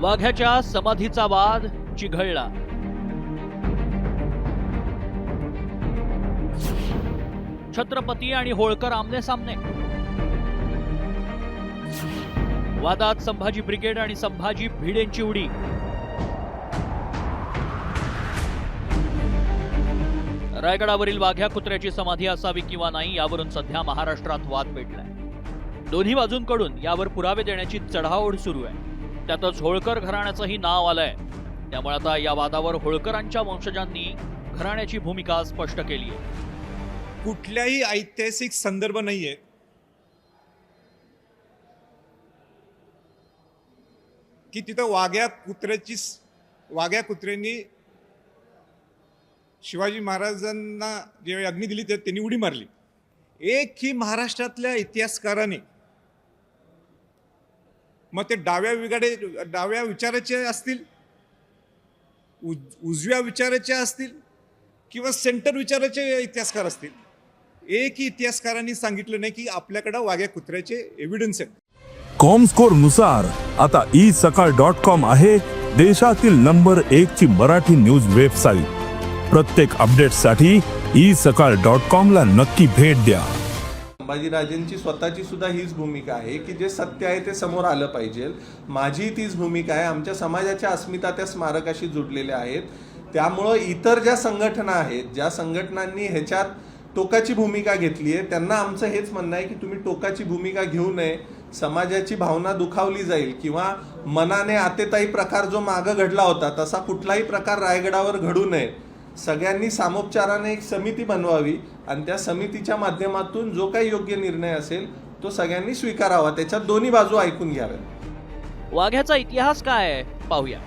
वाघ्याच्या समाधीचा वाद चिघळला. छत्रपती आणि होळकर आमने सामने. वादात संभाजी ब्रिगेड आणि संभाजी भिडेंची उडी. रायगडावरील वाघ्या कुत्र्याची समाधी असावी किंवा नाही यावरून सध्या महाराष्ट्रात वाद पेटलाय. दोन्ही बाजूंकडून यावर पुरावे देण्याची चढाओढ सुरू आहे. त्यातच होळकर घराण्याचंही नाव आलंय. त्यामुळे आता या वादावर होळकरांच्या वंशजांनी घराण्याची भूमिका स्पष्ट केली आहे कुठल्याही ऐतिहासिक संदर्भ नाहीये. की तिथं वाघ्या कुत्र्याची वाघ्या कुत्र्यांनी शिवाजी महाराजांना जे अग्नी दिली ते त्यांनी उडी मारली. एक ही महाराष्ट्रातल्या इतिहासकाराने मग ते डाव्या विगाडे डाव्या विचाराचे असतील उज उजव्या विचाराचे असतील किंवा सेंटर विचाराचे इतिहासकार असतील. एकही इतिहासकारांनी सांगितलं नाही की आपल्याकडं वाघ्या कुत्र्याचे एव्हिडन्स आहेत. कॉमस्कोरनुसार आता ई सकाळ डॉट कॉम आहे देशातील नंबर एक ची मराठी न्यूज वेबसाईट. प्रत्येक अपडेटसाठी ई सकाळ डॉट कॉम ला नक्की भेट द्या. संभाजीराजेंची स्वतःची सुद्धा हीच भूमिका आहे की जे सत्य आहे ते समोर आलं पाहिजे. माझी तीच भूमिका आहे. आमच्या समाजाच्या अस्मिता त्या स्मारकाशी जुडलेल्या आहेत. त्यामुळं इतर ज्या संघटना आहेत ज्या संघटनांनी ह्याच्यात टोकाची भूमिका घेतली आहे त्यांना आमचं हेच म्हणणं आहे की तुम्ही टोकाची भूमिका घेऊ नये. समाजाची भावना दुखावली जाईल किंवा मनाने आतेताई प्रकार जो मागं घडला होता तसा कुठलाही प्रकार रायगडावर घडू नये. सगळ्यांनी सामोपचाराने एक समिती बनवावी आणि त्या समितीच्या माध्यमातून जो काही योग्य निर्णय असेल तो सगळ्यांनी स्वीकारावा. त्याच्यात दोन्ही बाजू ऐकून घ्याव्यात वाघ्याचा इतिहास काय आहे? पाहूया.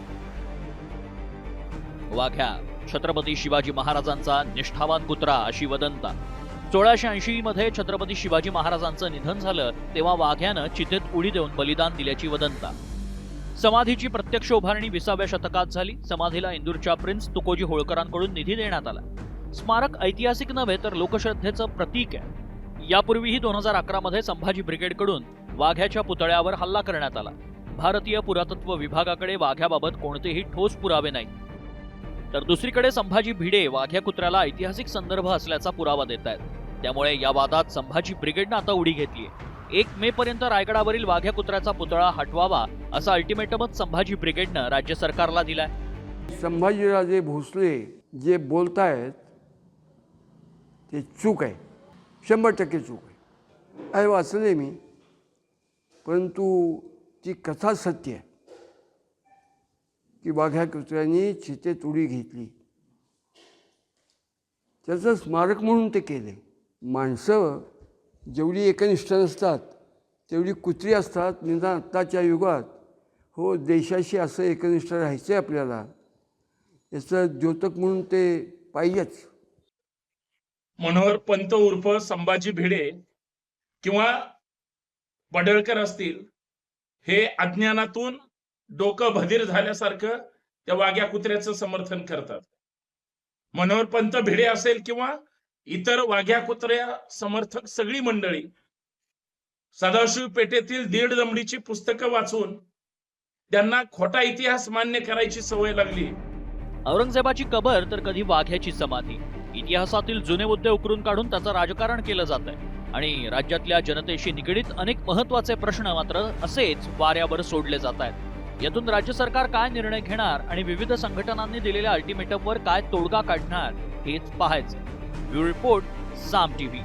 वाघ्या छत्रपती शिवाजी महाराजांचा निष्ठावान कुत्रा अशी वदंता. सोळाशे ऐंशी मध्ये छत्रपती शिवाजी महाराजांचं निधन झालं तेव्हा वाघ्यानं चितेत उडी देऊन बलिदान दिल्याची वदंता. समाधीची प्रत्यक्ष उभारणी विसाव्या शतकात झाली. समाधीला इंदूरच्या प्रिन्स तुकोजी होळकरांकडून निधी देण्यात आला. स्मारक ऐतिहासिक नव्हे तर लोकश्रद्धेचं प्रतीक आहे. यापूर्वीही दोन हजार अकरा मध्ये संभाजी ब्रिगेडकडून वाघ्याच्या पुतळ्यावर हल्ला करण्यात आला. भारतीय पुरातत्व विभागाकडे वाघ्याबाबत कोणतेही ठोस पुरावे नाहीत. तर दुसरीकडे संभाजी भिडे वाघ्या कुत्र्याला ऐतिहासिक संदर्भ असल्याचा पुरावा देत आहेत त्यामुळे या वादात संभाजी ब्रिगेडनं आता उडी घेतली एक मे पर्यंत रायगडावरील वाघ्या कुत्र्याचा पुतळा हटवावा असा अल्टिमेटमच संभाजी ब्रिगेडनं राज्य सरकारला दिलाय. संभाजीराजे भोसले जे बोलतायत ते चूक आहे. शंभर टक्के चूक आहे. आहे वाचले मी परंतु ती कथा सत्य आहे की वाघ्या कुत्र्यांनी चितेत उडी घेतली. त्याचं स्मारक म्हणून ते केले. माणसं जेवढी एकनिष्ठ नसतात तेवढी कुत्री असतात निदान आत्ताच्या युगात. हो देशाशी असं एकनिष्ठ राहायचं आहे आपल्याला. याचं द्योतक म्हणून ते पाहिजेच. मनोहर पंत उर्फ संभाजी भिडे किंवा बडळकर असतील हे अज्ञानातून डोकं भदीर झाल्यासारखं त्या वाघ्या कुत्र्याचं समर्थन करतात. मनोहर पंत भिडे असेल किंवा इतर वाघ्या कुत्र्या समर्थक सगळी मंडळी सदाशिव पेठेतील दीड दमडीची पुस्तकं वाचून त्यांना खोटा इतिहास मान्य करायची सवय लागली. औरंगजेबाची कबर तर कधी वाघ्याची समाधी. इतिहासातील जुने मुद्दे उकरून काढून त्याचं राजकारण केलं जात आहे आणि राज्यातल्या जनतेशी निगडीत अनेक महत्त्वाचे प्रश्न मात्र असेच वाऱ्यावर सोडले जात आहेत यातून राज्य सरकार काय निर्णय घेणार आणि विविध संघटनांनी दिलेल्या अल्टिमेटमवर काय तोडगा काढणार हेच पाहायचं. We report Sam TV.